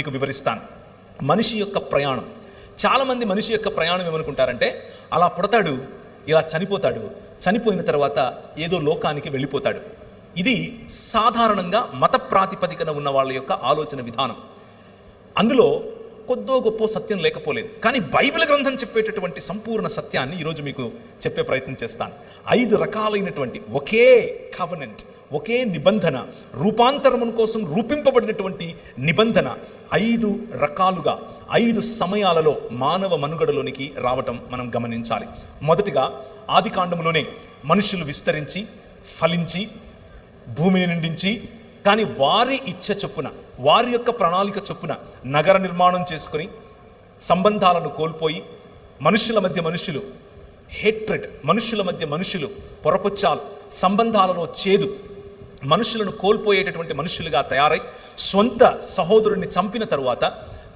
మీకు వివరిస్తాను. మనిషి యొక్క ప్రయాణం. చాలామంది మనిషి యొక్క ప్రయాణం ఏమనుకుంటారంటే అలా పుడతాడు ఇలా చనిపోతాడు చనిపోయిన తర్వాత ఏదో లోకానికి వెళ్ళిపోతాడు. ఇది సాధారణంగా మత ప్రాతిపదికన ఉన్న వాళ్ళ యొక్క ఆలోచన విధానం. అందులో కొద్దో గొప్ప సత్యం లేకపోలేదు. కానీ బైబిల్ గ్రంథం చెప్పేటటువంటి సంపూర్ణ సత్యాన్ని ఈరోజు మీకు చెప్పే ప్రయత్నం చేస్తాను. ఐదు రకాలైనటువంటి ఒకే కవనెంట్ ఒకే నిబంధన రూపాంతరమును కోసం రూపింపబడినటువంటి నిబంధన ఐదు రకాలుగా ఐదు సమయాలలో మానవ మనుగడలోనికి రావటం మనం గమనించాలి. మొదటిగా ఆది కాండములోనే మనుషులు విస్తరించి ఫలించి భూమిని నిండించి కానీ వారి ఇచ్చ చొప్పున వారి యొక్క ప్రణాళిక చొప్పున నగర నిర్మాణం చేసుకొని సంబంధాలను కోల్పోయి మనుషుల మధ్య మనుషులు హేట్రెడ్ మనుషుల మధ్య మనుషులు పొరపొచ్చాలు సంబంధాలలో చేదు మనుషులను కోల్పోయేటటువంటి మనుషులుగా తయారై సొంత సహోదరుణ్ణి చంపిన తరువాత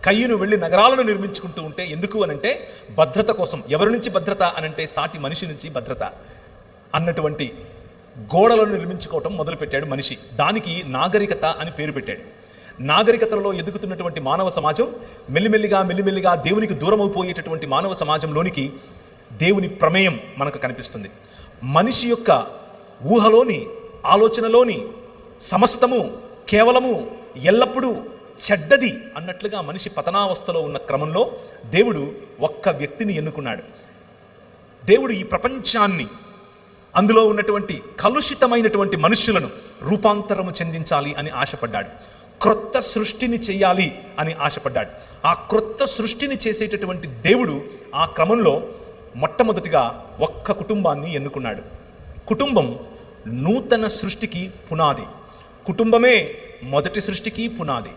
కయ్యను వెళ్ళి నగరాలను నిర్మించుకుంటూ ఉంటే ఎందుకు అనంటే భద్రత కోసం. ఎవరి నుంచి భద్రత అనంటే సాటి మనిషి నుంచి భద్రత అన్నటువంటి గోడలను నిర్మించుకోవటం మొదలుపెట్టాడు మనిషి. దానికి నాగరికత అని పేరు పెట్టాడు. నాగరికతలో ఎదుగుతున్నటువంటి మానవ సమాజం మెల్లిమెల్లిగా మెల్లిమెల్లిగా దేవునికి దూరం అయిపోయేటటువంటి మానవ సమాజంలోనికి దేవుని ప్రమేయం మనకు కనిపిస్తుంది. మనిషి యొక్క ఊహలోని ఆలోచనలోని సమస్తము కేవలము ఎల్లప్పుడూ చెడ్డది అన్నట్లుగా మనిషి పతనావస్థలో ఉన్న క్రమంలో దేవుడు ఒక్క వ్యక్తిని ఎన్నుకున్నాడు. దేవుడు ఈ ప్రపంచాన్ని అందులో ఉన్నటువంటి కలుషితమైనటువంటి మనుష్యులను రూపాంతరము చెందించాలి అని ఆశపడ్డాడు. క్రొత్త సృష్టిని చేయాలి అని ఆశపడ్డాడు. ఆ క్రొత్త సృష్టిని చేసేటటువంటి దేవుడు ఆ క్రమంలో మొట్టమొదటిగా ఒక్క కుటుంబాన్ని ఎన్నుకున్నాడు. కుటుంబం నూతన సృష్టికి పునాది. కుటుంబమే మొదటి సృష్టికి పునాది.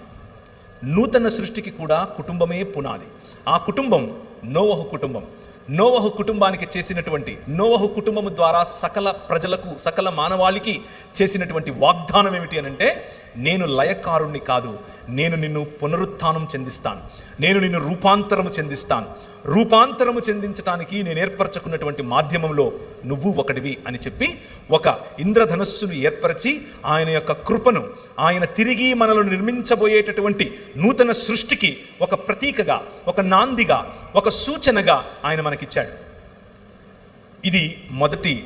నూతన సృష్టికి కూడా కుటుంబమే పునాది. ఆ కుటుంబం నోవహు కుటుంబం. నోవహు కుటుంబానికి చేసినటువంటి నోవహు కుటుంబము ద్వారా సకల ప్రజలకు సకల మానవాళికి చేసినటువంటి వాగ్దానం ఏమిటి అని అంటే నేను లయకారుణ్ణి కాదు నేను నిన్ను పునరుత్థానం చెందిస్తాను నేను నిన్ను రూపాంతరము చెందిస్తాను రూపాంతరము చెందించటానికి నేను ఏర్పరచుకున్నటువంటి మాధ్యమంలో నువ్వు ఒకటివి అని చెప్పి ఒక ఇంద్రధనస్సును ఏర్పరిచి ఆయన యొక్క కృపను ఆయన తిరిగి మనలను నిర్మించబోయేటటువంటి నూతన సృష్టికి ఒక ప్రతీకగా ఒక నాందిగా ఒక సూచనగా ఆయన మనకిచ్చాడు. ఇది మొదటి